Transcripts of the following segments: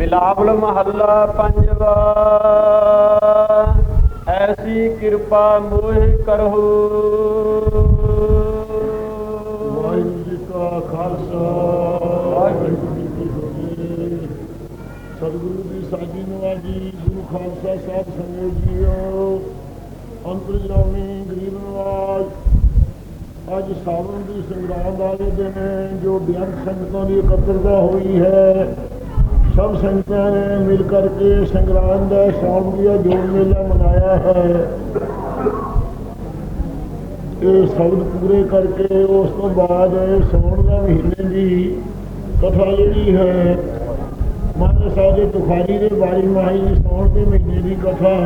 ਮਿਲਾਵਲ ਮਹੱਲਾ ਪੰਜਵਾ। ਐਸੀ ਕਿਰਪਾ ਮੋਹਿ ਕਰਹੁ। ਵਾਹਿਗੁਰੂ ਜੀ ਕਾ ਖਾਲਸਾ। ਵਾਹਿਗੁਰੂ ਜੀ ਕੀ ਫਤਿਹ ਸਤਿਗੁਰੂ ਦੀ ਸਾਜੀ ਨਵਾਜੀ, ਗੁਰੂ ਖਾਲਸਾ ਸਾਹਿਬ ਸੰਗਤ ਜੀਓ। ਅੰਤਰਜਾਮੀ ਗਰੀਬ ਨਵਾਜ। ਅੱਜ ਸਾਵਣ ਦੀ ਸੰਗਰਾਂਦ ਵਾਲੇ ਦਿਨ ਜੋ ਬੇਅੰਤ ਸੰਗਤਾਂ ਦੀ ਇਕੱਤਰਤਾ ਹੋਈ ਹੈ। ਸਭ ਸੰਗਤਾਂ ਨੇ ਮਿਲ ਕਰਕੇ ਸੰਗਰਾਂਦ ਦਾ ਸ਼ਾਮ ਦਾ ਜੋੜ ਮੇਲਾ ਮਨਾਇਆ ਹੈ। ਇਹ ਸ਼ਬਦ ਪੂਰੇ ਕਰਕੇ ਉਸ ਤੋਂ ਬਾਅਦ ਸੌਣ ਦਾ ਮਹੀਨੇ ਦੀ ਕਥਾ ਜਿਹੜੀ ਹੈ, ਮਹਾਰਾਜ ਸਾਹਿਬ ਦੇ ਤੁਖਾਰੀ ਦੇ ਬਾਰੀ ਮਾਈ ਸੌਣ ਦੇ ਮਹੀਨੇ ਦੀ ਕਥਾ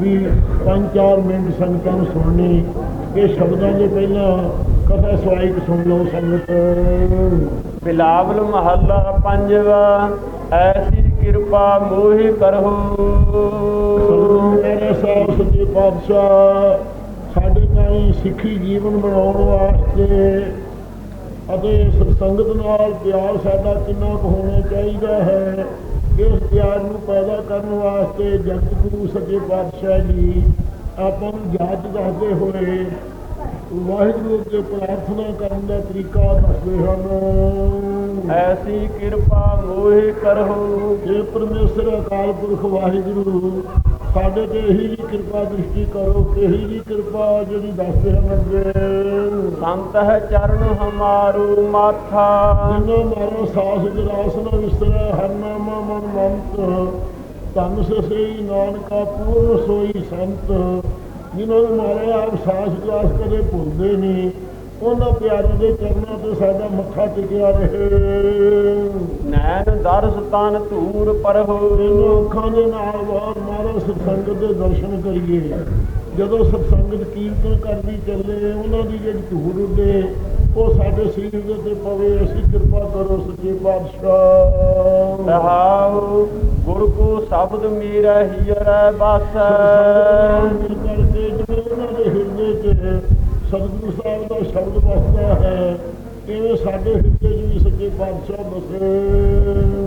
ਵੀ 5-4 ਮਿੰਟ ਸੰਗਤਾਂ ਨੂੰ ਸੁਣਨੀ, ਇਹ ਸ਼ਬਦਾਂ ਦੇ ਪਹਿਲਾਂ ਕਥਾ ਸਵਾਇਕ ਸੁਣ ਲਓ ਸੰਗਤ। ਬਿਲਾਵਲ ਮਹੱਲਾ ਪੰਜਵਾ। ਐਸੀ ਕਿਰਪਾ ਮੋਹਿ ਕਰਹੁ ਸਤਿਗੁਰੂ ਮੇਰੇ ਸਾਹਿਬ ਸੱਚੇ ਪਾਤਸ਼ਾਹ, ਸਾਡੇ ਨਾਲ ਸਿੱਖੀ ਜੀਵਨ ਬਣਾਉਣ ਵਾਸਤੇ ਅਤੇ ਸਤਸੰਗਤ ਨਾਲ ਪਿਆਰ ਸਾਡਾ ਕਿੰਨਾ ਕੁ ਹੋਣਾ ਚਾਹੀਦਾ ਹੈ, ਇਸ ਪਿਆਰ ਨੂੰ ਪੈਦਾ ਕਰਨ ਵਾਸਤੇ ਜਗਤਗੁਰੂ ਸੱਚੇ ਪਾਤਸ਼ਾਹ ਜੀ, ਆਪਾਂ ਨੂੰ ਜਾਂਚ ਦੱਸਦੇ ਹੋਏ ਵਾਹਿਗੁਰੂ ਅੱਗੇ ਪ੍ਰਾਰਥਨਾ ਕਰਨ ਦਾ ਤਰੀਕਾ ਦੱਸਦੇ ਹਨ। ਐਸੀ ਕਿਰਪਾ ਮੋਹਿ ਕਰਹੁ ਜੇ ਪਰਮੇਸ਼ਰ ਅਕਾਲ ਪੁਰਖ ਵਾਹਿਗੁਰੂ ਸਾਡੇ ਤੇ ਇਹੀ ਜੀ ਕਿਰਪਾ ਦ੍ਰਿਸ਼ਟੀ ਕਰੋ ਇਹੀ ਜੀ ਕਿਰਪਾ ਜਿਹੜੀ ਦੱਸਦੇ ਹਨ ਅੱਗੇ। ਸੰਤ ਹੈ ਚਰਨ ਹਮਾਰੂ ਮਾਥਾ। ਜਿਨ੍ਹਾਂ ਮਾਰੋ ਸਾਸ ਗਰਾਸ ਨ ਵਿਸਰੈ ਹਰ ਨਾਮਾ ਮਨ ਮੰਤ। ਤਨ ਸਸਈ ਨਾਨਕਾ ਪੂਰਨ ਸੋਈ ਸੰਤ ਜਿਨ੍ਹਾਂ ਨੂੰ ਮਾਰੇ ਆਪ ਸਾਸ ਗਰਾਸ ਕਦੇ ਭੁੱਲਦੇ ਨਹੀਂ। ਉਹਨਾਂ ਪਿਆਰਿਆਂ ਦੇ ਚਰਨਾਂ ਤੇ ਸਾਡਾ ਮੱਥਾ ਟਿਕਿਆ ਰਹੇ। ਨੈਣ ਦਰਸ ਤਨ ਧੂਰ ਪਰਹੁ ਇਹਨੂੰ ਅੱਖਾਂ ਦੇ ਨਾਲ ਬਾਹਰ ਮਾਰਾ ਸਤਸੰਗਤ ਦੇ ਦਰਸ਼ਨ ਕਰੀਏ। ਜਦੋਂ ਸਤਸੰਗਤ ਕੀਰਤਨ ਕਰਦੀ ਚੱਲੇ ਉਹਨਾਂ ਦੀ ਜਿਹੜੀ ਧੂੜ ਉੱਡੇ ਉਹ ਸਾਡੇ ਸਰੀਰ ਦੇ ਉੱਤੇ ਪਵੇ ਅਸੀਂ ਕਿਰਪਾ ਕਰੋ ਸੱਚੇ ਪਾਤਸ਼ਾਹ। ਰਹਾਉ ਗੁਰ ਕੋ ਸ਼ਬਦ ਮੇਰਾ ਹੀਰੈ ਬਾਸੈ। ਕਰਕੇ ਸਤਿਗੁਰੂ ਸਾਹਿਬ ਦਾ ਸ਼ਬਦ ਵਸਦਾ ਹੈ। ਇਵੇਂ ਸਾਡੇ 'ਚ ਵੀ ਸੱਚੇ ਪਾਤਸ਼ਾਹ ਬਸੇ।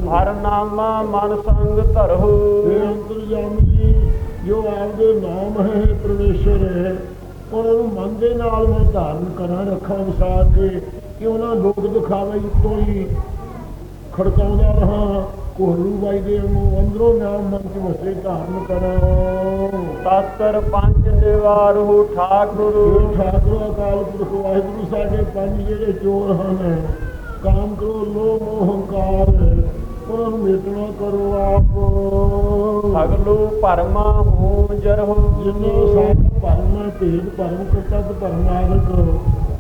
ਹਰ ਨਾਮਾ ਮਨ ਸੰਗ ਧਰਹੁ। ਇਹ ਅੰਤਰਜਾਮੀ ਜੋ ਆਪਦੇ ਨਾਮ ਹੈ ਪਰਮੇਸ਼ਰ ਹੈ। ਉਹਨਾਂ ਨੂੰ ਮਨ ਦੇ ਨਾਲ ਮੈਂ ਧਾਰਨ ਕਰਾਂ ਰੱਖਾਂ ਵਿਸਾਰ ਕੇ ਕਿ ਉਹਨਾਂ ਲੋਕ ਦਿਖਾਵੇ ਉੱਤੋਂ ਹੀ ਖੜਕਾਉਂਦਾ ਰਹਾ। ਕੋਹਰੂ ਬਾਈ ਦੇ ਨੂੰ ਅੰਦਰੋਂ ਨਾਮ ਮਨ ਚ ਵਸੇ ਧਾਰਨ ਕਰਾਂ। ਤਸਕਰ ਪੰਜ ਨਿਵਾਰਹੁ ਠਾਕੁਰ। ਠਾਕੁਰ ਅਕਾਲ ਪੁਰਖ ਵਾਹਿਗੁਰੂ ਸਾਡੇ ਪੰਜ ਜਿਹੜੇ ਚੋਰ ਹਨ ਕਾਮ ਕਰੋ ਲੋਭ ਮੋਹ ਹੰਕਾਰ ਉਹਨਾਂ ਨੂੰ ਮੇਟਣਾ ਕਰੋ ਆਪ। ਸਗਲੋ ਭਰਮਾ ਹੂੰ ਜਰਹੁ ਜਿੰਨੇ ਸਾਰੇ ਭਰਮ ਭੇਦ ਭਰਮ ਕਰਤਾ ਤੇ ਆਦਿਕ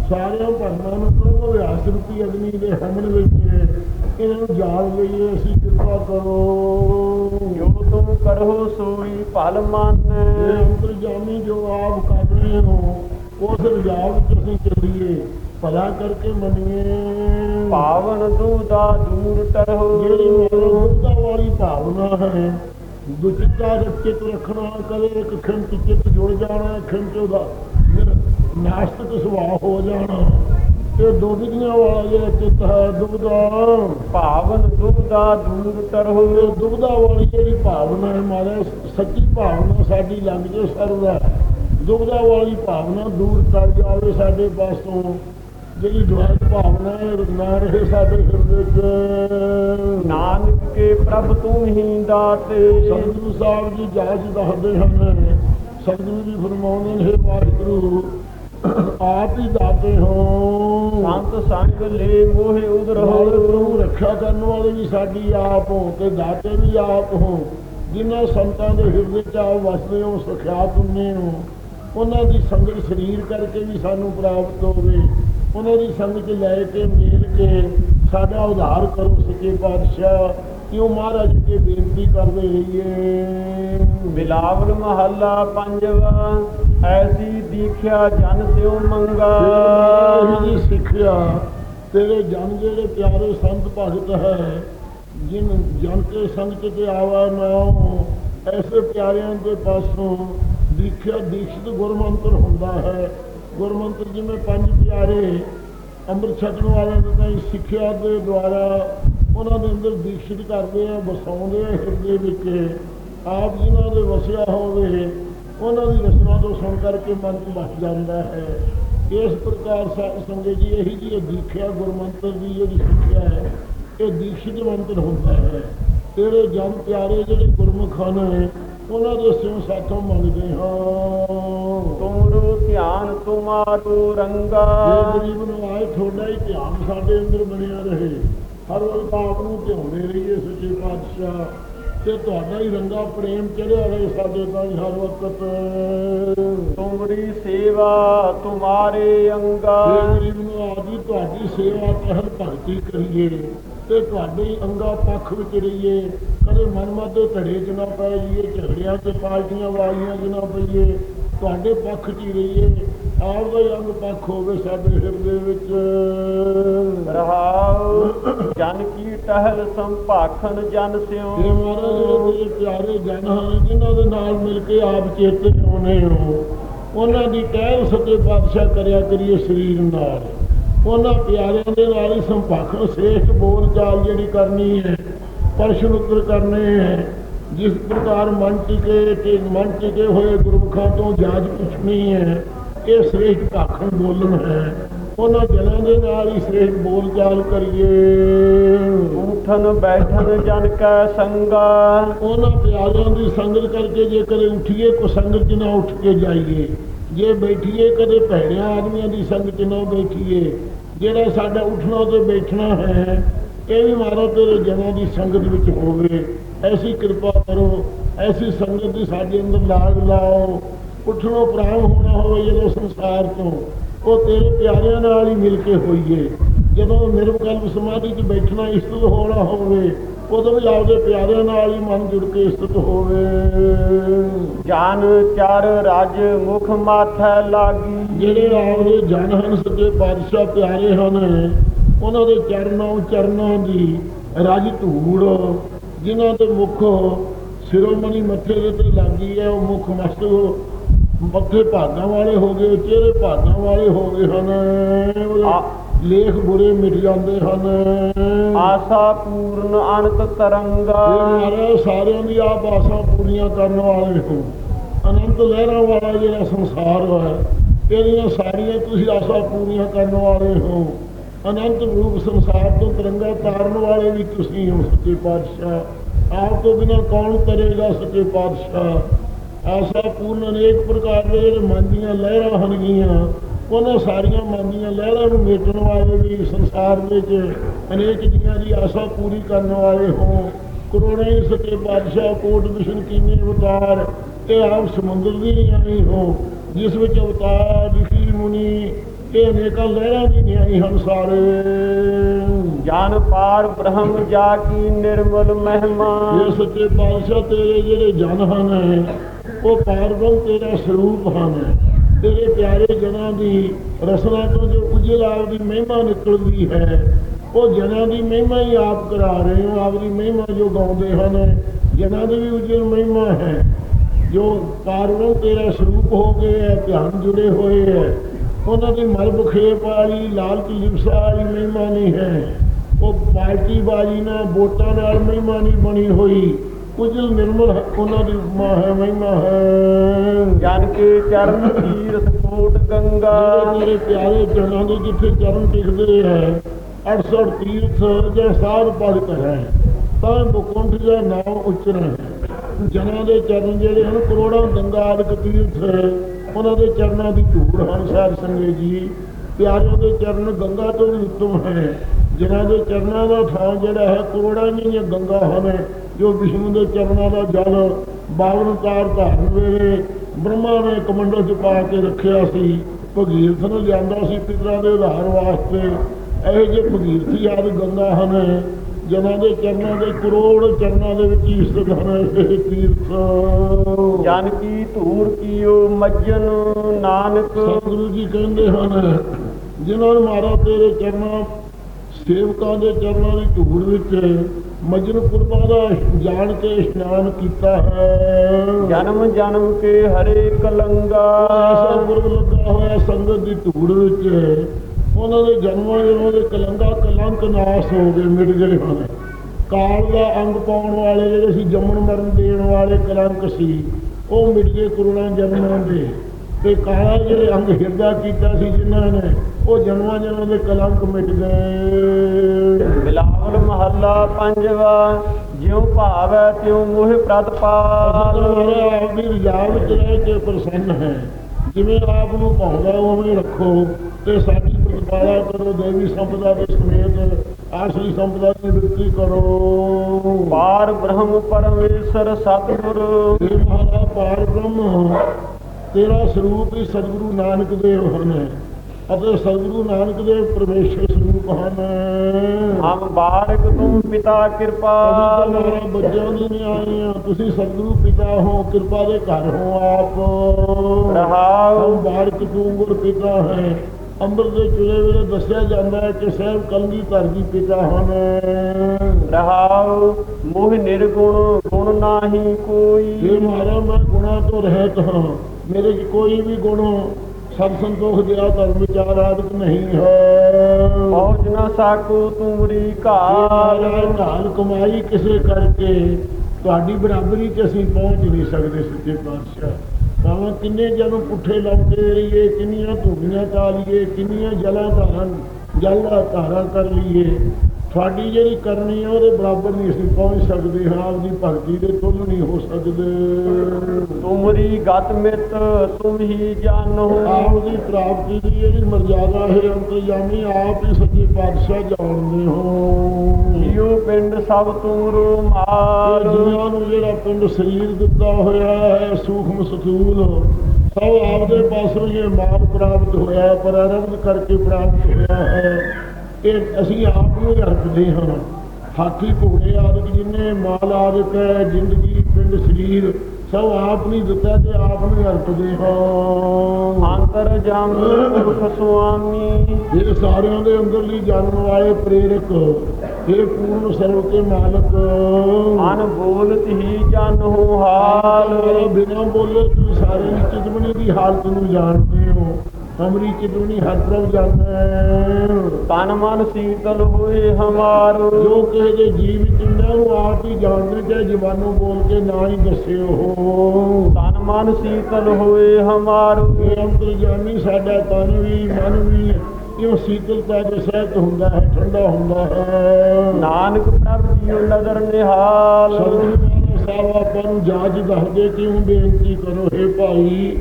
ਸਾਰਿਆਂ ਭਰਮਾਂ ਨੂੰ ਪ੍ਰਭੂ ਵਿਆਸ ਰੂਪੀ ਅਗਨੀ ਦੇ ਹਮਨ ਵਿੱਚ। ਇਹਨਾਂ ਨੂੰ ਜਾਲ ਲਈਏ ਅਸੀਂ ਕਿਰਪਾ ਕਰੋ। ਜੋ ਤੁਮ ਕਰਹੁ ਸੋਈ ਭਲ ਮਨ। ਅੰਤਰਜਾਮੀ ਜੋ ਆਪ ਕਰ ਰਹੇ ਹੋ ਉਸ ਰਜਾਲ ਵਿੱਚ ਅਸੀਂ ਚੱਲੀਏ ਭਲਾ ਕਰਕੇ ਮੰਨੀਏ। ਪਾਵਨ ਦੂਦਾ ਦੂਰ ਟਰਹੁ। ਜਿਹੜੀ ਮਨੋਰਥਾ ਵਾਲੀ ਭਾਵਨਾ ਹੈ ਦੁਚਿੱਤਾ ਚਿੱਤ ਰੱਖਣਾ ਕਦੇ ਇੱਕ ਖਿੰਚ ਚਿੱਤ ਜੁੜ ਜਾਣਾ ਖਿੰਚ ਉਹਦਾ ਨਾਸਤਕ ਸੁਭਾਅ ਹੋ ਜਾਣਾ। ਤੇ ਦੁਬਿਧੀਆਂ ਵਾਲਾ ਜਿਹੜਾ ਚਿੱਤ ਹੈ ਦੁਬਦਾ ਪਾਵਨ ਦੂਦਾ ਦੂਰ ਟਰਹੁ ਇਹ ਦੁਬਦਾ ਵਾਲੀ ਜਿਹੜੀ ਭਾਵਨਾ ਹੈ ਮਾਰੇ ਸੱਚੀ ਭਾਵਨਾ ਸਾਡੀ ਲੰਘ ਜੇ ਸਰਦਾ ਦੁਬਦਾ ਵਾਲੀ ਭਾਵਨਾ ਦੂਰ ਕਰ ਜਾਵੇ ਸਾਡੇ ਪਾਸੋਂ ਜਿਹੜੀ ਦੁਆਇਤ ਭਾਵਨਾ ਹੈ ਨਾ ਰਹੇ ਸਾਡੇ ਹਿਰਦੇ 'ਚ। ਨਾਨਕ ਕੇ ਪ੍ਰਭ ਤੂੰ ਹੀ ਦਾਤੇ। ਸਤਿਗੁਰੂ ਸਾਹਿਬ ਜੀ ਜਾਚ ਦੱਸਦੇ ਹਨ ਸਤਿਗੁਰੂ ਜੀ ਫਰਮਾਉਂਦੇ ਨੇ "ਹੇ ਵਾਹਿਗੁਰੂ ਆਪ ਹੀ ਦਾਤੇ ਹੋ। ਸੰਤ ਸੰਗ ਲੈ ਮੋਹਿ ਨਾਲੇ ਪ੍ਰਭੂ ਰੱਖਿਆ ਕਰਨ ਵਾਲੇ ਵੀ ਸਾਡੀ ਆਪ ਹੋ ਤੇ ਦਾਤੇ ਵੀ ਆਪ ਹੋ ਜਿਨ੍ਹਾਂ ਸੰਤਾਂ ਦੇ ਹਿਰਦੇ ਚ ਆਪ ਵਸਦੇ ਹੋ ਸਖਿਆਤ ਹੁੰਨੇ ਹੋ। ਉਹਨਾਂ ਦੀ ਸੰਗਤ ਸਰੀਰ ਕਰਕੇ ਵੀ ਸਾਨੂੰ ਪ੍ਰਾਪਤ ਹੋਵੇ। ਉਹਨਾਂ ਦੀ ਸੰਗਤ ਲੈ ਕੇ ਮਿਲ ਕੇ ਸਾਡਾ ਉਧਾਰ ਕਰੋ ਸੱਚੇ ਪਾਤਸ਼ਾਹ। ਕਿਉਂ ਮਹਾਰਾਜ ਅੱਗੇ ਬੇਨਤੀ ਕਰਦੇ ਰਹੀਏ। ਬਿਲਾਵਲ ਮਹੱਲਾ ਪੰਜਵਾ। ਐਸੀ ਦੀਖਿਆ ਜਨ ਤਿਉ ਮੰਗਾ। ਇਹ ਜੀ ਸਿੱਖਿਆ, ਤੇਰੇ ਜਨ ਜਿਹੜੇ ਪਿਆਰੇ ਸੰਤ ਭਗਤ ਹੈ, ਜਿਨ ਜਨ ਕੇ ਸੰਗ ਤੇ ਆਵਾ ਨਾਉ ਐਸੇ ਪਿਆਰਿਆਂ ਦੇ ਪਾਸੋਂ ਦੀਖਿਆ ਦੀਕਸ਼ਿਤ ਗੁਰਮੰਤਰ ਹੁੰਦਾ ਹੈ। ਗੁਰਮੰਤਰ ਜਿਵੇਂ ਪੰਜ ਪਿਆਰੇ ਅੰਮ੍ਰਿਤ ਛਕਣ ਵਾਲਿਆਂ ਦੇ ਤਾਂ ਸਿੱਖਿਆ ਦੇ ਦੁਆਰਾ ਉਹਨਾਂ ਦੇ ਅੰਦਰ ਦੀਕਸ਼ਿਤ ਕਰਦੇ ਆ, ਵਸਾਉਂਦੇ ਆ ਹਿਰਦੇ ਵਿੱਚ। ਆਪ ਜਿਨ੍ਹਾਂ ਦੇ ਵਸਿਆ ਹੋਵੇ ਉਹਨਾਂ ਦੀ ਰਚਨਾ ਤੋਂ ਸੁਣ ਕਰਕੇ ਮਨ ਵਸ ਜਾਂਦਾ ਹੈ। ਇਸ ਪ੍ਰਕਾਰ ਸਾਧ ਸੰਗਤ ਜੀ ਇਹੀ ਜੀ ਦੀਖਿਆ ਗੁਰਮੰਤਰ ਦੀ ਜਿਹੜੀ ਸਿੱਖਿਆ ਹੈ ਇਹ ਦੀਕਸ਼ਿਤ ਮੰਤਰ ਹੁੰਦਾ ਹੈ। ਤੇਰੇ ਜਨ ਪਿਆਰੇ ਜਿਹੜੇ ਗੁਰਮੁਖ ਹਨ ਉਹਨਾਂ ਦੇ ਸਿਉ ਸਾਥੋਂ ਮੰਗਦੇ ਹਾਂ। ਤੁਮਰੋ ਧਿਆਨ ਤੁਮਾਰੋ ਰੰਗਾ। ਇਹ ਗਰੀਬ ਨੂੰ ਆਏ ਤੁਹਾਡਾ ਹੀ ਧਿਆਨ ਸਾਡੇ ਅੰਦਰ ਬਣਿਆ ਰਹੇ। ਹਰ ਵਕਤ ਆਪ ਨੂੰ ਧਿਆਉਂਦੇ ਰਹੀਏ ਸੱਚੇ ਪਾਤਸ਼ਾਹ। ਤੇ ਤੁਹਾਡਾ ਹੀ ਰੰਗਾ ਪ੍ਰੇਮ ਚੜਿਆ ਰਹੇ ਸਾਡੇ ਤਾਂ ਹਰ ਵਕਤ। ਤੁਮਰੀ ਸੇਵਾ ਤੁਮਾਰੇ ਅੰਗਾ। ਗਰੀਬ ਨੂੰ ਆਜੀ ਤੁਹਾਡੀ ਸੇਵਾ ਤਹਿਤ ਭਗਤੀ ਕਰੀਏ ਤੇ ਤੁਹਾਡੇ ਹੀ ਅੰਗਾ ਪੱਖ ਵਿੱਚ ਰਹੀਏ। ਕਦੇ ਮਨ ਮੱਦੇ ਧੜੇ ਚ ਨਾ ਪੈ ਜਾਈਏ ਝਗੜਿਆਂ ਤੇ ਪਾਰਟੀਆਂ ਵਾਲੀਆਂ ਚ ਨਾ ਪਈਏ। ਤੁਹਾਡੇ ਪੱਖ ਚ ਹੀ ਰਹੀਏ। ਆਪ ਦਾ ਅੰਗ ਪੱਖ ਹੋਵੇ ਸਾਡੇ ਹਿਰਦੇ ਵਿੱਚ। ਰਹਾਉ ਜਨ ਕੀ ਟਹਿਲ ਸੰਭਾਖਨ ਜਨ ਸਿਉ। ਇਹ ਮਹਾਰਾਜ ਜਿਹੜੇ ਪਿਆਰੇ ਜਨ ਹਨ ਜਿਨ੍ਹਾਂ ਦੇ ਨਾਲ ਮਿਲ ਕੇ ਆਪ ਚੇਤੇ ਹੋਣੇ ਹੋ। ਉਹਨਾਂ ਦੀ ਕਹਿ ਸੱਚੇ ਪਾਤਸ਼ਾਹ ਕਰਿਆ ਕਰੀਏ ਸਰੀਰ ਨਾਲ। ਉਹਨਾਂ ਪਿਆਰਿਆਂ ਦੇ ਨਾਲ ਹੀ ਸੰਭਾਖਣ ਸ੍ਰੇਸ਼ਟ ਬੋਲ ਚਾਲ ਜਿਹੜੀ ਕਰਨੀ ਹੈ ਪ੍ਰਸ਼ਨ ਉੱਤਰ ਕਰਨੇ ਹੈ। ਜਿਸ ਪ੍ਰਕਾਰ ਮਨ ਟਿਕੇ ਤੇ ਮਨ ਟਿਕੇ ਹੋਏ ਗੁਰਮੁਖਾਂ ਤੋਂ ਜਾਜ ਪੁੱਛਣੀ ਹੈ ਇਹ ਸ੍ਰੇਸ਼ਟ ਭਾਖਣ ਬੋਲਣ ਹੈ। ਉਹਨਾਂ ਜਨਾਂ ਦੇ ਨਾਲ ਹੀ ਸ੍ਰੇਸ਼ਟ ਬੋਲ ਚਾਲ ਕਰੀਏ। ਉਠਨ ਬੈਠਨ ਜਨ ਕੈ ਸੰਗਾ। ਉਹਨਾਂ ਪਿਆਰਿਆਂ ਦੀ ਸੰਗਤ ਕਰਕੇ ਜੇ ਕਦੇ ਉੱਠੀਏ ਕੋ ਸੰਗਤ 'ਚ ਨਾ ਉੱਠ ਕੇ ਜਾਈਏ। ਜੇ ਬੈਠੀਏ ਕਦੇ ਭੈੜਿਆਂ ਆਦਮੀਆਂ ਦੀ ਸੰਗਤ 'ਚ ਨਾ ਬੈਠੀਏ। ਜਿਹੜਾ ਸਾਡਾ ਉੱਠਣਾ ਤੇ ਬੈਠਣਾ ਹੈ। ਇਹ ਵੀ ਮਾਰੋ ਤੇਰੇ ਜਨਾਂ ਦੀ ਸੰਗਤ ਵਿੱਚ ਹੋਵੇ। ਐਸੀ ਕਿਰਪਾ ਕਰੋ। ਐਸੀ ਸੰਗਤ ਦੀ ਸਾਡੇ ਅੰਦਰ ਲਾਗ ਲਾਓ। ਉੱਠਣੋਂ ਪ੍ਰਾਣ ਹੋਣਾ ਹੋਵੇ ਜਦੋਂ ਸੰਸਾਰ ਤੋਂ ਉਹ ਤੇਰੇ ਪਿਆਰਿਆਂ ਨਾਲ ਹੀ ਮਿਲ ਕੇ ਹੋਈਏ। ਜਦੋਂ ਨਿਰਵਕਲਪ ਸਮਾਧੀ 'ਚ ਬੈਠਣਾ ਇਸਤਤ ਹੋਣਾ ਹੋਵੇ ਉਦੋਂ ਵੀ ਆਪਦੇ ਪਿਆਰਿਆਂ ਨਾਲ ਹੀ ਮਨ ਜੁੜ ਕੇ ਇਸਤਤ ਹੋਵੇ। ਜਨ ਚਰ ਰਜ ਮੁਖ ਮਾਥੈ ਲਾਗੀ। ਜਿਹੜੇ ਆਪਦੇ ਜਨ ਹਨ ਸੱਚੇ ਪਾਤਸ਼ਾਹ ਪਿਆਰੇ ਹਨ ਉਹਨਾਂ ਦੇ ਚਰਨਾਂ ਚਰਨਾਂ ਦੀ ਰਜ ਧੂੜ ਜਿਨ੍ਹਾਂ ਦੇ ਮੁਖ ਸਿਰੋਮਣੀ ਮੱਥੇ ਦੇ ਤੇ ਲੱਗੀ ਹੈ ਉਹ ਮੁਖ ਮਸਤਕ ਮੱਥੇ ਭਾਗਾਂ ਵਾਲੇ ਹੋ ਗਏ ਚਿਹਰੇ ਭਾਗਾਂ ਵਾਲੇ ਹੋ ਗਏ ਹਨ। ਲੇਖ ਬੁਰੇ ਮਿਟ ਜਾਂਦੇ ਹਨ। ਆਸਾ ਪੂਰਨ ਅਨੰਤ ਤਰੰਗਾ। ਮਹਾਰਾਜ ਸਾਰਿਆਂ ਦੀ ਆਪ ਆਸਾਂ ਪੂਰੀਆਂ ਕਰਨ ਵਾਲੇ ਹੋ। ਅਨੰਤ ਲਹਿਰਾਂ ਵਾਲਾ ਜਿਹੜਾ ਸੰਸਾਰ ਹੈ ਇਹਦੀਆਂ ਸਾਰੀਆਂ ਤੁਸੀਂ ਆਸਾਂ ਪੂਰੀਆਂ ਕਰਨ ਵਾਲੇ ਹੋ। ਅਨੰਤ ਰੂਪ ਸੰਸਾਰ ਤੋਂ ਤਿਰੰਗਾ ਤਾਰਨ ਵਾਲੇ ਵੀ ਤੁਸੀਂ ਹੋ ਸੱਚੇ ਪਾਤਸ਼ਾਹ। ਆਪ ਤੋਂ ਬਿਨਾਂ ਕੌਣ ਕਰੇਗਾ ਸੱਚੇ ਪਾਤਸ਼ਾਹ? ਆਸਾ ਪੂਰਨ ਅਨੇਕ ਪ੍ਰਕਾਰ ਦੇ ਜਿਹੜੇ ਮਨ ਦੀਆਂ ਲਹਿਰਾਂ ਹਨ ਗੀਆਂ ਉਹਨਾਂ ਸਾਰੀਆਂ ਮਨ ਦੀਆਂ ਲਹਿਰਾਂ ਨੂੰ ਮੇਟਣ ਵਾਲੇ ਵੀ ਸੰਸਾਰ ਵਿੱਚ ਅਨੇਕ ਜੀਆਂ ਦੀ ਆਸਾ ਪੂਰੀ ਕਰਨ ਵਾਲੇ ਹੋ ਕਰੋੜਾਂ ਸੱਚੇ ਬਾਦਸ਼ਾਹ ਕੋਟ ਵਿਸ਼ਨ ਕੀਨੇ ਅਵਤਾਰ ਇਹ ਆਪ ਸਮੁੰਦਰ ਦੀ ਨਿਆਈ ਹੋ ਜਿਸ ਵਿੱਚ ਅਵਤਾਰ ਲਿਖੀ ਮੁਨੀ ਇਹ ਅਨੇਕਾਂ ਲਹਿਰਾਂ ਦੀ ਨਿਆਈ ਹਨ ਸਾਰੇ। ਜਨ ਪਾਰ ਬ੍ਰਹਮ ਜਾ ਕੀ ਨਿਰਮਲ ਮਹਿਮਾ। ਇਹ ਸੱਚੇ ਪਾਤਸ਼ਾਹ ਤੇਰੇ ਜਿਹੜੇ ਜਨ ਹਨ ਉਹ ਪਾਰਬ੍ਰਹਮ ਤੇਰਾ ਸਰੂਪ ਹਨ। ਤੇਰੇ ਪਿਆਰੇ ਜਨਾਂ ਦੀ ਰਸਨਾ ਤੋਂ ਜੋ ਉਜਲ ਆਪਦੀ ਮਹਿਮਾ ਨਿਕਲਦੀ ਹੈ, ਉਹ ਜਨਾਂ ਦੀ ਮਹਿਮਾ ਹੀ ਆਪ ਕਰਾ ਰਹੇ ਹੋ। ਆਪਦੀ ਮਹਿਮਾ ਜੋ ਗਾਉਂਦੇ ਹਨ, ਜਨਾਂ ਦੀ ਵੀ ਉਜਲ ਮਹਿਮਾ ਹੈ। ਜੋ ਪਾਰਬ੍ਰਹਮ ਤੇਰਾ ਸਰੂਪ ਹੋ ਗਏ ਹੈ, ਧਿਆਨ ਜੁੜੇ ਹੋਏ ਹੈ, ਉਹਨਾਂ ਦੀ ਮਲ ਬਖੇਪ ਵਾਲੀ, ਲਾਲਚ ਲਿਪਸਾ ਵਾਲੀ ਮਹਿਮਾ ਨਹੀਂ ਹੈ। ਉਹ ਪਾਰਟੀ ਬਾਜੀ ਨਾਲ, ਵੋਟਾਂ ਨਾਲ ਮਹਿਮਾ ਨਹੀਂ ਬਣੀ ਹੋਈ। ਉਜਲ ਨਿਰਮਲ ਹੈ, ਉਹਨਾਂ ਦੀ ਮਾ ਹੈ ਮਹਿਮਾ ਹੈ। ਜਨ ਕੇ ਚਰਨ ਤੀਰਥ ਕੋਟ ਗੰਗਾ। ਮੇਰੇ ਪਿਆਰੇ ਜਨਾਂ ਦੇ ਜਿੱਥੇ ਚਰਨ ਟਿਕਦੇ ਹੈ 68 ਤੀਰਥ ਜਾਂ ਸਾਧ ਪਦ ਕਰੇ ਤਾਂ ਬੁਕੁੰਠ ਦਾ ਨਾਮ ਉਚਰਨ ਹੈ। ਜਨਾਂ ਦੇ ਚਰਨ ਜਿਹੜੇ ਹਨ ਕਰੋੜਾਂ ਗੰਗਾ ਆਦਿਕ ਤੀਰਥ ਉਹਨਾਂ ਦੇ ਚਰਨਾਂ ਦੀ ਧੂੜ ਹਨ ਸਾਧ ਸੰਗਤ ਜੀ। ਪਿਆਰਿਆਂ ਦੇ ਚਰਨ ਗੰਗਾ ਤੋਂ ਵੀ ਉੱਤਮ ਹੈ। ਜਿਨ੍ਹਾਂ ਦੇ ਚਰਨਾਂ ਦਾ ਥਾਂ ਜਿਹੜਾ ਹੈ ਕਰੋੜਾਂ ਜਿਹੀਆਂ ਗੰਗਾ ਹਨ ਜੋ ਵਿਸ਼ਨੂੰ ਦੇ ਚਰਨਾਂ ਦਾ ਜਲ ਬਾਵਨ ਤਾਰ ਧਾਰਨ ਵੇਲੇ ਬ੍ਰਹਮਾ ਨੇ ਕਮੰਡਲ ਚ ਪਾ ਕੇ ਰੱਖਿਆ ਸੀ ਭਗੀਰਥ ਨੂੰ ਜਾਂਦਾ ਸੀ ਪਿਤਰਾਂ ਦੇ ਉਧਾਰ ਵਾਸਤੇ। ਇਹ ਜੇ ਭਗੀਰਥੀ ਆਦਿ ਗੰਗਾ ਹਨ ਜਿਨ੍ਹਾਂ ਦੇ ਚਰਨਾਂ ਦੇ ਕਰੋੜ ਚਰਨਾਂ ਦੇ ਵਿੱਚ ਹੀ ਸਥਿਤ ਹਨ ਇਹ ਤੀਰਥ। ਜਨ ਕੀ ਧੂਰ ਕੀਓ ਮੱਜਨ ਨਾਨਕ? ਸਤਿਗੁਰੂ ਜੀ ਕਹਿੰਦੇ ਹਨ ਜਿਨ੍ਹਾਂ ਨੂੰ ਮਾਰਾ ਤੇਰੇ ਚਰਨਾਂ ਸੇਵਕਾਂ ਦੇ ਚਰਨਾਂ ਦੀ ਧੂੜ ਵਿੱਚ ਮਜਨ ਪੁਰਬਾ ਦਾ ਜਾਣ ਕੇ ਇਸ਼ਨਾਨ ਕੀਤਾ ਹੈ। ਜਨਮ ਜਨਮ ਕੇ ਹਰੇ ਕਲੰਗਾ ਐਸਾ ਪੁਰਬ ਲੱਗਾ ਹੋਇਆ ਸੰਗਤ ਦੀ ਧੂੜ ਵਿੱਚ। ਉਹਨਾਂ ਦੇ ਜਨਮਾਂ ਜਦੋਂ ਦੇ ਕਲੰਗਾ ਕਲੰਕ ਨਾਸ ਹੋ ਗਏ ਮਿਟ ਗਏ ਹਨ ਕਾਲ ਦਾ ਅੰਗ ਪਾਉਣ ਵਾਲੇ ਜਿਹੜੇ ਸੀ ਜੰਮਣ ਮਰਨ ਦੇਣ ਵਾਲੇ ਕਲੰਕ ਸੀ ਉਹ ਮਿਟ ਗਏ ਕਰੋੜਾਂ ਜਨਮਾਂ ਦੇ। ਤੇ ਕਾਲਾ ਜਿਹੜੇ ਅੰਗ ਹਿਰਦਾ ਕੀਤਾ ਸੀ ਜਿਨ੍ਹਾਂ ਨੇ ਉਹ ਜਨਮਾਂ ਜਨਮਾਂ ਦੇ ਕਲੰਕ ਮਿਟ ਗਏ। ਬਿਲਾਵਲ ਮਹੱਲਾ ਪੰਜਵਾ ਜਿਉ ਭਾਵੈ ਤਿਉ ਮੋਹ ਪ੍ਰਤਪਾਲ ਰਜਾ ਵਿੱਚ ਰਹਿ ਕੇ ਪ੍ਰਸੰਨ ਹੈ ਜਿਵੇਂ ਆਪ ਨੂੰ ਭਾਉਂਦਾ ਉਵੇਂ ਰੱਖੋ। ਤੇ ਸਾਡੀ ਪ੍ਰਤਪਾਲਾ ਕਰੋ ਦੇਵੀ ਸੰਪਦਾ ਦੇ ਸਮੇਤ ਆਸਰੀ ਸੰਪਦਾ ਦੀ ਵਿਰਤੀ ਕਰੋ। ਪਾਰ ਬ੍ਰਹਮ ਪਰਮੇਸ਼ਰ ਸਤਿਗੁਰ। ਇਹ ਮਹਾਰਾ ਪਾਰ ਬ੍ਰਹਮ ਤੇਰਾ ਸਰੂਪ ਹੀ ਸਤਿਗੁਰੂ ਨਾਨਕ ਦੇਵ ਹਨ ਅਤੇ ਸਤਿਗੁਰੂ ਨਾਨਕ ਦੇਵ ਪਰਮੇਸ਼ਰ ਸਰੂਪ ਹਨ। ਹਮ ਬਾਰਕ ਤੁਮ ਪਿਤਾ ਕਿਰਪਾਲ ਮਾਰਾ ਬੱਚਿਆਂ ਦੀ ਨਹੀਂ ਆਏ ਆ ਤੁਸੀਂ ਸਤਿਗੁਰੂ ਪਿਤਾ ਹੋ ਕਿਰਪਾ ਦੇ ਘਰ ਹੋ ਆਪ। ਰਹਾਉ। ਬਾਰਕ ਤੂੰ ਗੁਰ ਪਿਤਾ ਹੈ ਅੰਮ੍ਰਿਤ ਦੇ ਚੁਲੇ ਵੇਲੇ ਦੱਸਿਆ ਜਾਂਦਾ ਹੈ ਕਿ ਸਹਿਬ ਕਲਗੀ ਧਰ ਦੀ ਪਿਤਾ ਹਨ। ਰਹਾਉ ਮੋਹ ਨਿਰਗੁਣ ਗੁਣ ਨਾਹੀ ਕੋਈ। ਇਹ ਮਾਰਾ ਮੈਂ ਗੁਣਾ ਤੋਂ ਰਹਿਤ ਹਾਂ ਮੇਰੇ 'ਚ ਕੋਈ ਵੀ ਗੁਣ ਸਤ ਸੰਤੋਖ ਦਿਆ ਧਰਮ ਵਿਚਾਰ ਆਦਿਕ ਨਹੀਂ ਹੈ। ਪਹੁੰਚ ਨਾ ਸਾਕੂ ਤੁਮਰੀ ਘਾਲ ਘਾਲ ਕਮਾਈ ਕਿਸੇ ਕਰਕੇ ਤੁਹਾਡੀ ਬਰਾਬਰੀ 'ਚ ਅਸੀਂ ਪਹੁੰਚ ਨਹੀਂ ਸਕਦੇ ਸੱਚੇ ਪਾਤਸ਼ਾਹ। ਭਾਵੇਂ ਕਿੰਨੇ ਜਨਮ ਪੁੱਠੇ ਲਾਉਂਦੇ ਰਹੀਏ ਕਿੰਨੀਆਂ ਧੂੜੀਆਂ ਚਾ ਲਈਏ ਕਿੰਨੀਆਂ ਜਲਾਂ ਧਾਰਨ ਜਲ ਧਾਰਾ ਕਰ ਲਈਏ ਤੁਹਾਡੀ ਜਿਹੜੀ ਕਰਨੀ ਹੈ ਉਹਦੇ ਬਰਾਬਰ ਨਹੀਂ ਅਸੀਂ ਪਹੁੰਚ ਸਕਦੇ ਹਾਂ ਆਪਦੀ ਭਗਤੀ ਦੇ ਤੁਲ ਨਹੀਂ ਹੋ ਸਕਦੇ। ਤੁਮਰੀ ਗਤ ਮਿਤ ਤੁਮ ਹੀ ਜਾਣੋ। ਆਪ ਦੀ ਪ੍ਰਾਪਤੀ ਦੀ ਜਿਹੜੀ ਮਰਜ਼ਾਦਾ ਹੈ ਅੰਤਰਜਾਮੀ ਆਪ ਹੀ ਸੱਚੇ ਪਾਤਸ਼ਾਹ ਜਾਣਦੇ ਹੋ। ਸਭ ਤੁਮਰੋ ਮਾਲ ਦੁਨੀਆ ਨੂੰ ਜਿਹੜਾ ਪਿੰਡ ਸਰੀਰ ਦਿੱਤਾ ਹੋਇਆ ਹੈ ਸੂਖਮ ਸਥੂਲ ਸਭ ਆਪਦੇ ਪਾਸੋਂ ਇਹ ਮਾਲ ਪ੍ਰਾਪਤ ਹੋਇਆ ਪਰ ਆਰੰਭ ਕਰਕੇ ਪ੍ਰਾਪਤ ਹੋਇਆ ਹੈ। ਇਹ ਅਸੀਂ ਆਪ ਨੂੰ ਅਰਪਦੇ ਹਾਂ। ਹਾਥੀ ਘੋੜੇ ਆਦਿਕ ਜਿੰਨੇ ਮਾਲ ਆਦਿਕ ਹੈ ਜ਼ਿੰਦਗੀ ਪਿੰਡ ਸਰੀਰ ਸਭ ਆਪ ਨਹੀਂ ਦਿੱਤਾ ਤੇ ਆਪ ਨੂੰ ਅਰਪਦੇ ਹਾਂ। ਅੰਤਰ ਜਮ ਸੁਆਮੀ। ਇਹ ਸਾਰਿਆਂ ਦੇ ਅੰਦਰਲੀ ਜਨਮ ਵਾਲੇ ਪ੍ਰੇਰਕ। ਇਹ ਪੂਰਨ ਸਰਵ ਕੇ ਮਾਲਕ ਮਨ ਬੋਲਤ ਹੀ ਜਾਣੋ ਹਾਲ ਬਿਨਾਂ ਬੋਲੇ ਸਾਰੇ ਚਿਤਵਨੀ ਦੀ ਹਾਲਤ ਨੂੰ ਜਾਣਦੇ ਹੋ। ਹਮਰੀ ਚਿਤਵਨੀ ਹਰ ਪ੍ਰਭ ਜਾਣਦਾ ਹੈ ਤਨ ਮਨ ਸੀਤਲ ਹੋਏ ਹਮਾਰੋ। ਜੋ ਕਿਸੇ ਦੇ ਜੀਵ ਵਿੱਚ ਹੁੰਦਾ ਉਹ ਆਪ ਹੀ ਜਾਣਦੇ ਚਾਹੇ ਜ਼ਬਾਨੋਂ ਬੋਲ ਕੇ ਨਾ ਹੀ ਦੱਸੇ ਉਹ। ਤਨ ਮਨ ਸੀਤਲ ਹੋਏ ਹਮਾਰੋ। ਇਹ ਅੰਤਰਜਾਮੀ ਸਾਡਾ ਤਨ ਵੀ ਮਨ ਵੀ ਇਹ ਸੀਤਲਤਾ ਦੇ ਸਹਿਤ ਹੁੰਦਾ ਹੈ ਠੰਡਾ ਹੁੰਦਾ ਹੈ। ਨਾਨਕ ਪ੍ਰਭ ਜੀਉ ਨਦਰ ਨਿਹਾਲ। ਸਤਿਗੁਰੂ ਮਹਾਰਾਜ ਸਾਹਿਬ ਆਪਾਂ ਨੂੰ ਜਾਂਚ ਦੱਸਦੇ ਕਿਉਂ ਬੇਨਤੀ ਕਰੋ हे ਭਾਈ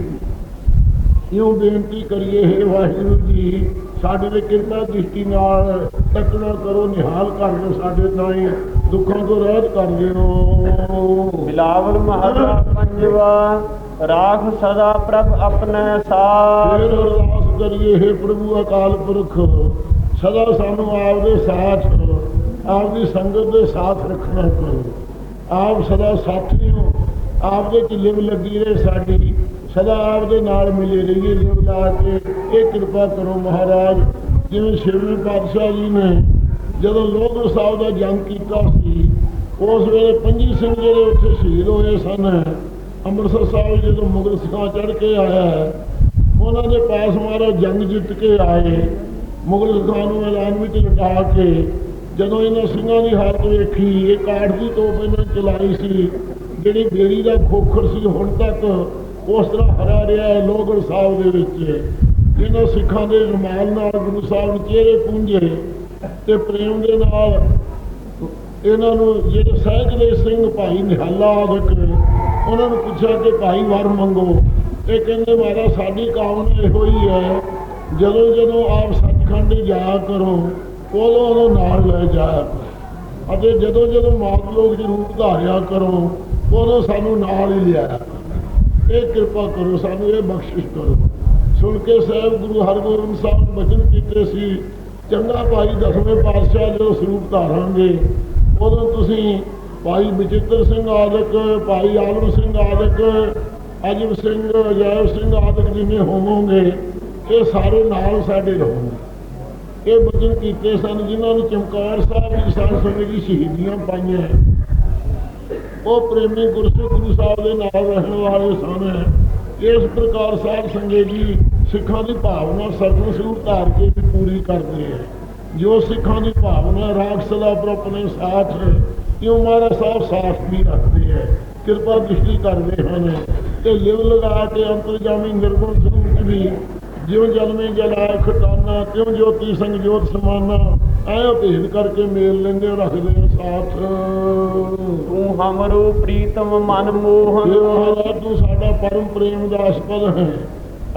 ਕਿਉਂ ਬੇਨਤੀ ਕਰੀਏ हे ਵਾਹਿਗੁਰੂ ਜੀ ਸਾਡੇ ਤੇ ਕਿਰਪਾ ਦ੍ਰਿਸ਼ਟੀ ਨਾਲ ਤੱਕਣਾ ਕਰੋ ਨਿਹਾਲ ਕਰ ਦਿਓ ਸਾਡੇ ਤਾਈਂ ਦੁੱਖਾਂ ਤੋਂ ਰਹਿਤ ਕਰ ਦਿਓ। ਬਿਲਾਵਲ ਮਹੱਲਾ ਪੰਜਵਾ ਰਾਖ ਸਦਾ ਪ੍ਰਭ ਆਪਣੇ ਫਿਰ ਸਾਥ ਕਰੀਏ हे ਪ੍ਰਭੂ ਅਕਾਲ ਪੁਰਖ, ਸਦਾ ਸਾਨੂੰ ਆਪਦੇ ਸਾਥ, ਆਪਦੀ ਸੰਗਤ ਦੇ ਸਾਥ ਰੱਖਣਾ ਕਰੋ। ਆਪ ਸਦਾ ਸਾਥੀ ਹੋ, ਆਪਦੇ ਚ ਲਿਵ ਲੱਗੀ ਰਹੇ ਸਾਡੀ, ਸਦਾ ਆਪਦੇ ਨਾਲ ਮਿਲੇ ਰਹੀਏ ਲਿਵ ਲਾ ਕੇ ਇਹ ਕਿਰਪਾ ਕਰੋ ਮਹਾਰਾਜ। ਜਿਵੇਂ ਸ਼ਿਵਜੀ ਪਾਤਸ਼ਾਹ ਜੀ ਨੇ ਜਦੋਂ ਲੋਧਰ ਸਾਹਿਬ ਦਾ ਜੰਗ ਕੀਤਾ ਸੀ, ਉਸ ਵੇਲੇ ਪੰਜੀ ਸਿੰਘ ਜਿਹੜੇ ਉੱਥੇ ਸ਼ਹੀਦ ਹੋਏ ਸਨ, ਅੰਮ੍ਰਿਤਸਰ ਸਾਹਿਬ ਜਦੋਂ ਮੁਗਲ ਸਿਖਾ ਚੜ ਕੇ ਆਇਆ ਉਹਨਾਂ ਦੇ ਪਾਸ ਮਹਾਰਾਜ ਜੰਗ ਜਿੱਤ ਕੇ ਆਏ, ਮੁਗਲ ਸਿਖਾਂ ਨੂੰ ਐਲਾਨ ਵਿੱਚ ਲਟਾ ਕੇ, ਜਦੋਂ ਇਹਨਾਂ ਸਿੰਘਾਂ ਦੀ ਹਾਲਤ ਵੇਖੀ, ਇਹ ਕਾਠ ਦੀ ਤੋਪ ਇਹਨਾਂ ਚਲਾਈ ਸੀ, ਜਿਹੜੀ ਬੇੜੀ ਦਾ ਖੋਖਰ ਸੀ ਹੁਣ ਤੱਕ ਉਸ ਤਰ੍ਹਾਂ ਹਰਾ ਰਿਹਾ ਹੈ ਲੋਹਗੜ੍ਹ ਸਾਹਿਬ ਦੇ ਵਿੱਚ। ਇਹਨਾਂ ਸਿੱਖਾਂ ਦੇ ਰੁਮਾਲ ਨਾਲ ਗੁਰੂ ਸਾਹਿਬ ਨੇ ਚਿਹਰੇ ਪੂੰਝੇ ਤੇ ਪ੍ਰੇਮ ਦੇ ਨਾਲ ਇਹਨਾਂ ਨੂੰ ਜਿਹੜੇ ਸਹਿਜ ਦੇ ਸਿੰਘ ਭਾਈ ਨਿਹਾਲਾ ਆਦਿਕ, ਉਹਨਾਂ ਨੂੰ ਪੁੱਛਿਆ ਕਿ ਭਾਈ ਵਰ ਮੰਗੋ। ਇਹ ਕਹਿੰਦੇ ਮਹਾਰਾਜ ਸਾਡੀ ਕਾਮਨਾ ਇਹੋ ਹੀ ਹੈ, ਜਦੋਂ ਜਦੋਂ ਆਪ ਸੱਚਖੰਡ ਜਾਇਆ ਕਰੋ, ਉਦੋਂ ਉਦੋਂ ਨਾਲ ਲੈ ਜਾਇਆ ਕਰੋ। ਅਤੇ ਜਦੋਂ ਜਦੋਂ ਮਾਤ ਲੋਕ ਦੇ ਰੂਪ ਧਾਰਿਆ ਕਰੋ, ਉਦੋਂ ਸਾਨੂੰ ਨਾਲ ਹੀ ਲਿਆਇਆ ਇਹ ਕਿਰਪਾ ਕਰੋ, ਸਾਨੂੰ ਇਹ ਬਖਸ਼ਿਸ਼ ਕਰੋ। ਸੁਣ ਕੇ ਸਾਹਿਬ ਗੁਰੂ ਹਰਗੋਬਿੰਦ ਸਾਹਿਬ ਨੇ ਬਚਨ ਕੀਤੇ ਸੀ, ਚੰਗਾ ਭਾਈ ਦਸਵੇਂ ਪਾਤਸ਼ਾਹ ਜਦੋਂ ਸਰੂਪ ਧਾਰਾਂਗੇ, ਉਦੋਂ ਤੁਸੀਂ ਭਾਈ ਬਚਿੱਤਰ ਸਿੰਘ ਆਦਿਕ, ਭਾਈ ਆਲਮ ਸਿੰਘ ਆਦਿਕ ਅਜੀਬ ਸਿੰਘ ਅਜੈਬ ਸਿੰਘ ਆਦਿਕ ਜਿਵੇਂ ਹੋਵੋਗੇ, ਇਹ ਸਾਰੇ ਨਾਲ ਸਾਡੇ ਰਹੋਗੇ। ਇਹ ਬਚਨ ਕੀਤੇ ਸਨ ਜਿਨ੍ਹਾਂ ਨੂੰ ਚਮਕੌਰ ਸਾਹਿਬ ਦੀ ਸੰਨ ਸਮੇਂ ਦੀ ਸ਼ਹੀਦੀਆਂ ਪਾਈਆਂ ਉਹ ਪ੍ਰੇਮੀ ਗੁਰਸਿੱਖ ਗੁਰੂ ਸਾਹਿਬ ਦੇ ਨਾਲ ਰਹਿਣ ਵਾਲੇ ਸਨ। ਇਸ ਪ੍ਰਕਾਰ ਸਾਹਿਬ ਸੰਗੇ ਜੀ ਸਿੱਖਾਂ ਦੀ ਭਾਵਨਾ ਸਰਗੁਣ ਸਰੂਪ ਧਾਰ ਕੇ ਵੀ ਪੂਰੀ ਕਰਦੇ ਹੈ। ਜੋ ਸਿੱਖਾਂ ਦੀ ਭਾਵਨਾ ਰਾਖਸ ਦਾ ਪਰ ਆਪਣੇ ਸਾਥ ਹੈ ਇਉਂ ਮਹਾਰਾਜ ਸਾਹਿਬ ਸਾਥ ਵੀ ਰੱਖਦੇ ਹੈ। ਕਿਰਪਾ ਦ੍ਰਿਸ਼ਟੀ ਕਰਦੇ ਹਨ। ਤੇ ਲਿਵ ਲਗਾ ਕੇ ਅੰਤਰਜਾਮੀ ਨਿਰਗੁਣ ਸਰੂਪ ਵੀ ਜਿਉ ਜਨਮੇ ਜਲਾਇ ਖਟਾਨਾ ਤਿਉ ਜੋਤੀ ਸੰਗ ਜੋਤ ਸਮਾਨਾ। ਐਂ ਭੇਦ ਕਰਕੇ ਮੇਲ ਲੈਂਦੇ ਰੱਖਦੇ ਸਾਥ। ਤੂੰ ਹਮਰੋ ਪ੍ਰੀਤਮ ਮਨ ਮੋਹਨ। ਮਹਾਰਾਜ ਤੂੰ ਸਾਡਾ ਪਰਮ ਪ੍ਰੇਮ ਦਾ ਅਸਪਦ ਹੈ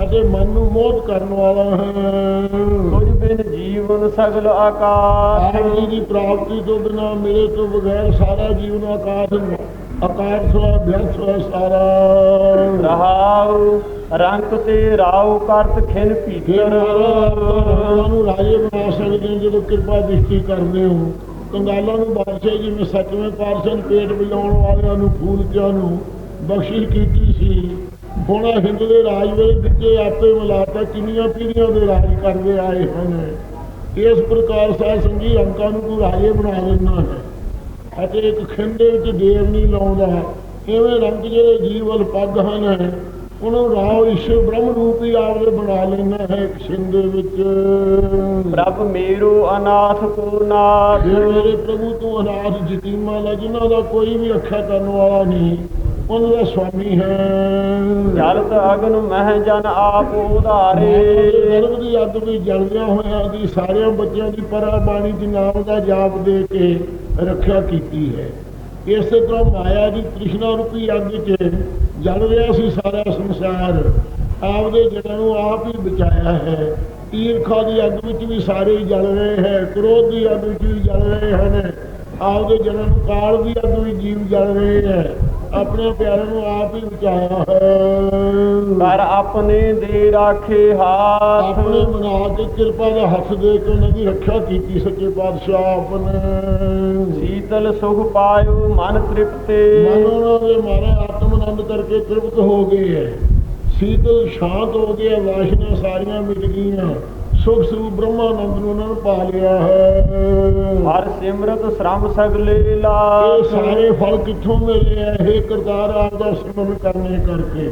ਅਤੇ ਮਨ ਨੂੰ ਮੋਹ ਕਰਨ ਵਾਲਾ ਹੈ। ਤੁਝ ਬਿਨ ਜੀਵਨ ਸਗਲ ਆਕਾਸ਼। ਆਪ ਦੀ ਪ੍ਰਾਪਤੀ ਤੋਂ ਬਿਨਾ ਮੇਰੇ ਤੋਂ ਬਗੈਰ ਸਾਰਾ ਜੀਵਨ ਆਕਾਸ਼ ਆਕਾਸ਼ ਹੋਇਆ ਵਿਅਰਥ ਹੋਇਆ ਸਾਰਾ। ਰਹਾਉ ਰੰਗ ਤੇ ਰਾਉ ਕਰਤ ਖਿਨ ਮਹਾਰਾਜ ਨੂੰ ਰਾਜੇ ਬਣਾ ਸਕਦੇ ਹੋ ਜਦੋਂ ਕਿਰਪਾ ਦ੍ਰਿਸ਼ਟੀ ਕਰਦੇ ਹੋ। ਕੰਗਾਲਾਂ ਨੂੰ ਬਾਦਸ਼ਾਹ ਜਿਵੇਂ ਸੱਚਵੇਂ ਪਾਤਸ਼ਾਹ ਨੂੰ ਪੇਟ ਵਜਾਉਣ ਵਾਲਿਆਂ ਨੂੰ ਫੂਲਕਿਆਂ ਨੂੰ ਬਖਸ਼ਿਸ਼ ਕੀਤੀ ਸੀ। ਹੁਣ ਹਿੰਦ ਦੇ ਰਾਜ ਵੇਲੇ ਵਿੱਚੇ ਆਪੇ ਮਿਲਾਤਾ ਕਿੰਨੀਆਂ ਪੀੜ੍ਹੀਆਂ ਦੇ ਰਾਜ ਕਰਦੇ ਆਏ ਹਨ ਇਸ ਪ੍ਰਕਾਰ ਸਾਧ ਸੰਗੀ ਅੰਕਾਂ ਨੂੰ ਤੂੰ ਰਾਜੇ ਬਣਾ ਦਿੰਦਾ ਹੈ। ਅਤੇ ਇੱਕ ਖਿੰਡੇ ਵਿੱਚ ਦੇਵ ਨਹੀਂ ਲਾਉਂਦਾ ਇਵੇਂ ਰੰਗ ਜਿਹੜੇ ਜੀਵਲ ਪੱਗ ਹਨ ਉਹਨੂੰ ਰਾਵ ਈਸ਼ਵਰ ਬ੍ਰਹਮ ਰੂਪ ਹੀ ਆਪਦੇ ਬਣਾ ਲੈਣਾ ਹੈ ਇੱਕ ਵਿੱਚ। ਪ੍ਰਭ ਮੇਰੋ ਅਨਾਥ ਕੋ ਨਾਥ ਮੇਰੇ ਪ੍ਰਭੂ ਤੂੰ ਅਨਾਥ ਜਤੀਮਾ ਲਾ ਜਿਨ੍ਹਾਂ ਦਾ ਕੋਈ ਵੀ ਰੱਖਿਆ ਕਰਨ ਵਾਲਾ ਨਹੀਂ ਦਾ ਸਵਾਮੀ ਹੈ। ਜਲਤ ਅਗਨ ਮਹਿ ਜਨ ਆਪ ਉਧਾਰੇ। ਗਰਭ ਦੀ ਅੱਗ ਵੀ ਜਲਦਿਆਂ ਹੋਇਆਂ ਦੀ ਸਾਰਿਆਂ ਬੱਚਿਆਂ ਦੀ ਪਰਾ ਬਾਣੀ ਦੀ ਨਾਮ ਦਾ ਜਾਪ ਦੇ ਕੇ ਰੱਖਿਆ ਕੀਤੀ ਹੈ। ਇਸੇ ਤਰ੍ਹਾਂ ਮਾਇਆ ਦੀ ਤ੍ਰਿਸ਼ਨਾ ਰੂਪੀ ਅੱਗ 'ਚ ਜਲ ਰਿਹਾ ਸੀ ਸਾਰਾ ਸੰਸਾਰ। ਆਪਦੇ ਜਨਾਂ ਨੂੰ ਆਪ ਹੀ ਬਚਾਇਆ ਹੈ। ਈਰਖਾ ਦੀ ਅੱਗ ਵਿੱਚ ਵੀ ਸਾਰੇ ਜਲ ਰਹੇ ਹੈ ਕ੍ਰੋਧ ਦੀ ਅੱਗ ਵਿੱਚ ਵੀ ਜਲ ਰਹੇ ਹਨ। ਆਪਦੇ ਜਨਾਂ ਨੂੰ ਕਾਲ ਦੀ ਅੱਗ ਵਿੱਚ ਜੀਵ ਜਲ ਰਹੇ ਹੈ। ਆਪਣੇ ਪਿਆਰਿਆਂ ਨੂੰ ਆਪ ਹੀ ਬਚਾਇਆ ਹੈ। ਕਰ ਆਪਣੇ ਦੇ ਰਾਖੇ ਹਾਥ। ਆਪਣੇ ਬਣਾ ਕੇ ਕਿਰਪਾ ਦਾ ਹੱਥ ਦੇ ਕੇ ਉਹਨਾਂ ਦੀ ਰੱਖਿਆ ਕੀਤੀ ਸੱਚੇ ਪਾਤਸ਼ਾਹ ਆਪਣੇ। ਸੀਤਲ ਸੁਖ ਪਾਇਓ ਮਨ ਤ੍ਰਿਪਤੇ। ਮਨ ਉਹਨਾਂ ਦੇ ਮਾਰੇ ਆਤਮ ਆਨੰਦ ਕਰਕੇ ਤ੍ਰਿਪਤ ਹੋ ਗਏ ਹੈ। ਸੀਤਲ ਸ਼ਾਂਤ ਹੋ ਗਏ ਵਾਸ਼ਨਾ ਸਾਰੀਆਂ ਮਿਟ ਗਈਆਂ। ਸੁਖ ਸਰੂਪ ਬ੍ਰਹਮਾਨੰਦ ਨੂੰ ਉਹਨਾਂ ਨੂੰ ਪਾ ਲਿਆ ਹੈ। ਹਰ ਸਿਮਰਤ ਸ਼ਰਮ ਸਗਲੇ ਇਹ ਲਾਸ ਸਾਰੇ ਫਲ ਕਿੱਥੋਂ ਮਿਲੇ ਆ? ਇਹ ਕਰਤਾਰ ਆਪ ਦਾ ਸਿਮਰਨ ਕਰਨੇ ਕਰਕੇ।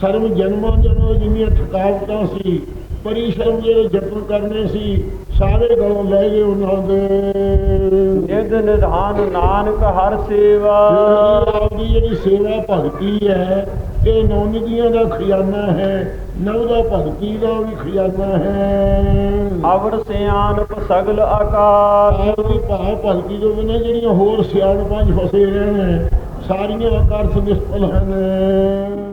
ਸਰਵ ਜਨਮਾਂ ਜਨਮਾਂ ਜਿੰਨੀਆਂ ਥਕਾਵਟਾਂ ਸੀ ਪਰਿਸ਼ਰਮ ਜਿਹੜੇ ਯਤਨ ਕਰਨੇ ਸੀ ਸਾਰੇ ਗਲੋਂ ਲੈ ਗਏ ਉਹਨਾਂ ਦੇ। ਨਿਧ ਨਿਧਾਨ ਨਾਨਕ ਹਰ ਸੇਵਾ। ਆਪ ਦੀ ਜਿਹੜੀ ਸੇਵਾ ਭਗਤੀ ਹੈ ਇਹ ਨੌਨਿਧੀਆਂ ਦਾ ਖਜ਼ਾਨਾ ਹੈ ਨਵ ਦਾ ਭਗਤੀ ਦਾ ਵੀ ਖਜ਼ਾਨਾ ਹੈ। ਅਵਰ ਸਿਆਨਪ ਸਗਲ ਆਕਾਸ਼ ਆਪ ਦੀ ਭਾਵ ਭਗਤੀ ਤੋਂ ਬਿਨਾਂ ਜਿਹੜੀਆਂ ਹੋਰ ਸਿਆਣਪਾਂ 'ਚ ਫਸੇ ਰਹਿਣ ਸਾਰੀਆਂ ਅਕਰਥ ਨਿਸ਼ਫਲ ਹਨ।